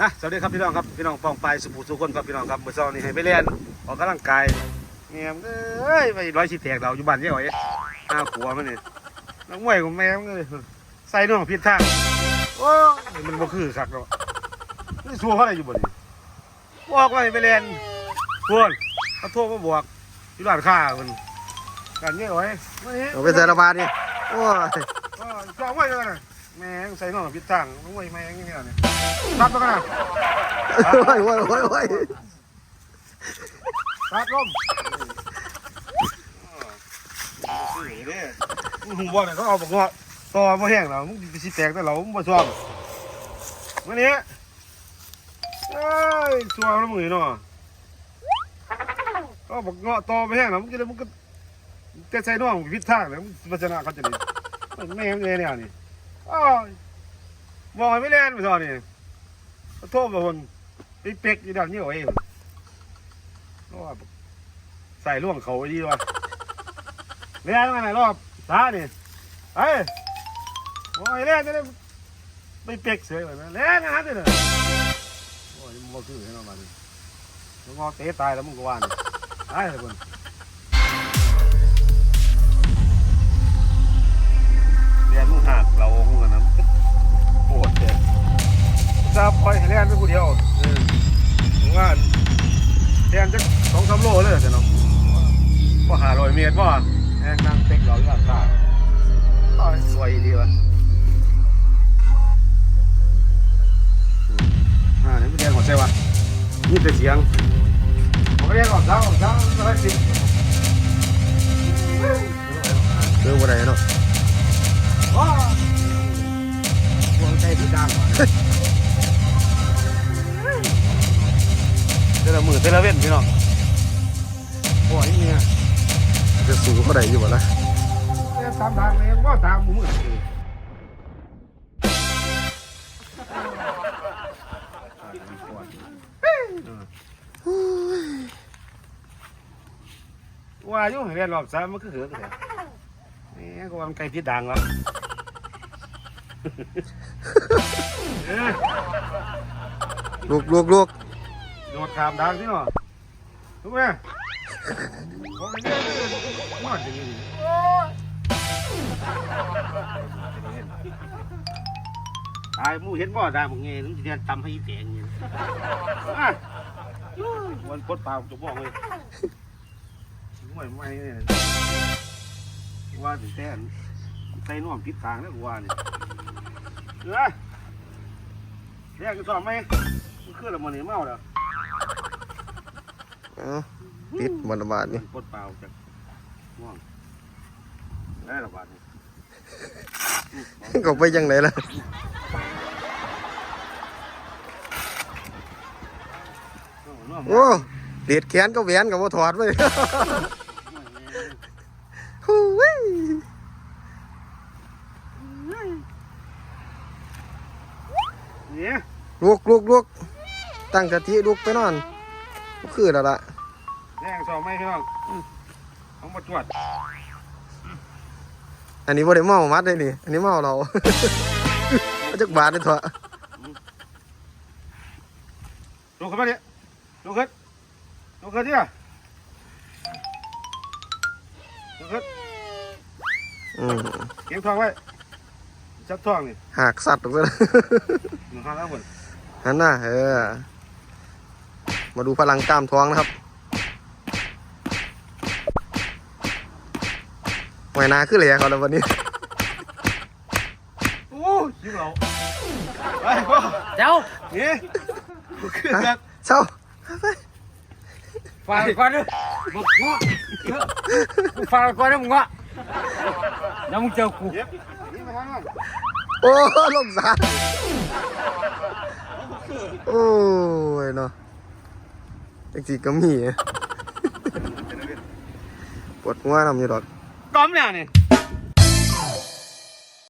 นะสวัสดีครับพี่น้องครับพี่น้องปองไปสุภูสุคนครับพี่น้องครับเมื่อเช้านี้ให้ไปเรียนออกกำลังกายเงียบเอ้ยไปร้อยสิแตกเราอยู่บ้านเยี่ยวไอ้ห้าขัวมันนี่นักมวยของแม่งเลยใส่น่องผิดทางโอ้ยมันบ่คือคักเนาะนี่สัวเขาอะไรอยู่บ่นี่บอกว่าให้ไปเรียนพวนเขาโทรมาบอกที่ร้านค้ามันกันเยี่ยวไอ้มานี่เอาไปใส่ระบาดนี่โอ้ยอ๋อจองไว้เลยนะ แม่งใส่น่องผิดทางน้องมวยแม่งอย่างเงี้ยนี่ตัดไปกันนะโอ้ยโอ้ยโอ้ยโอ้ยตัดลมมึงบอกเลยเขาเอาบอกว่าต่อมาแห้งแล้วมึงสิแตกแต่เรามึงบ่ชอบวันนี้เอ้ยชัวร์แล้วมึงเนาะก็บอกเงาะต่อมาแห้งแล้วมึงจะได้มึงก็จะใส่น่องผิดทางแล้วมึงมาชนะเขาจะได้แม่งเลยเนี่ยนี่ อ้าวบอกให้ไม่เล่นไปซะนี่โทษกับคนไปเป็กอยู่ดังนี้เอาเองเพราะว่าใส่ล่วงเขาไว้ดีวะเล่นมาไหนรอบตาเนี่ยเอ้ยโอ้ยเล่นจะได้ไม่เป๊กเสียเลยนะเล่นนะฮะเนี่ยโอ้ยมันบ่คือให้เรามาดิมึงงอเตะตายแล้วมึงก็ว่านี่ตายเลยคน ยนมึงหักเราคงกันนะปวดเจ็บจะปล่อยให้เล่นไปผู้เดียวเออมึงว่าแทนจะสองสามโลเลยแต่เนาะก็หาร้อยเมตรว่าแองนั่งเต็กเราอยู่ข้างทางก็สวยดีวะอ่านี่ไม่เรียนหัวใจวะนี่แต่เสียงผมเรียนหรอกเช้าเช้าอะไรสิเรื่องอะไรเนาะ หัวใจที่ดังว่ะเทละมือเทละเว้นพี่น้องโอ้ยเนี่ยจะสูงเท่าไหร่อยู่วะนะเล่นตามทางเลยว่าตามมือว่าอยู่เรียนรอบสามมันคือเหือกเลยนี่ก็วามันไกลพิษดังแล้วเอ้ย ลูกลูกลูกโดดขามดังที่หนอถูกไหมบอกให้เรียนเลยมาจะยิงโอ้ยตายมูเห็นบ่ได้บ่เงี้ยนึกสิเรียนตำให้แตงนี่อะวันปดปากจะบอกเลยไม่ไม่เนี่ยว่าถึงแต่นใส่น่วมผิดทางแล้วว่าเนี่เออ เรียกกันสอบไหมมันขึ้นแล้วมันนี่เมาแล้วเอ้าติดมันระบาดนี่ปดเปล่าจากง่วงได้ระบาดนี่ก็ไปยังไหนล่ะน่วมโอ้เด็ดแขนก็แหวนกับว่าถอดไว้ ฮู้ย เนี่ย ลูกลูกลูกตั้งสติลูกไปนอนบ่คือแล้วล่ะแรงสอบไหมพี่น้องเอามาตรวจอันนี้บ่ได้เมามัดเลยนี่ อันนี้เมาเราเอาจักบาทได้เถอะลงขึ้นมาเนี่ยลงขึ้นลงขึ้นเนี่ยลงขึ้นอืมเก็บทองไว้จับทองนี่หากสัตว์ออกไปแล้วหนึ่งห้าแล้วหมด หันหน้าเออ มาดูพลังกล้ามท้องนะครับหวยนาขึ้นเลยเขาแล้ววันนี้โอ้ยยิงเราไปพ่อเจ้านี่ขึ้นครับเศร้าฝากก่อนนะมึงงอมึงฝากก่อนนะมึงงอแล้วมึงเจอกูเย็บนี่มาทางนั้นโอ้ลงสาร โอ้ยเนาะจังสีก็มีปวดหัวทำอยู่ดอก ก้อมเนี่ยนี่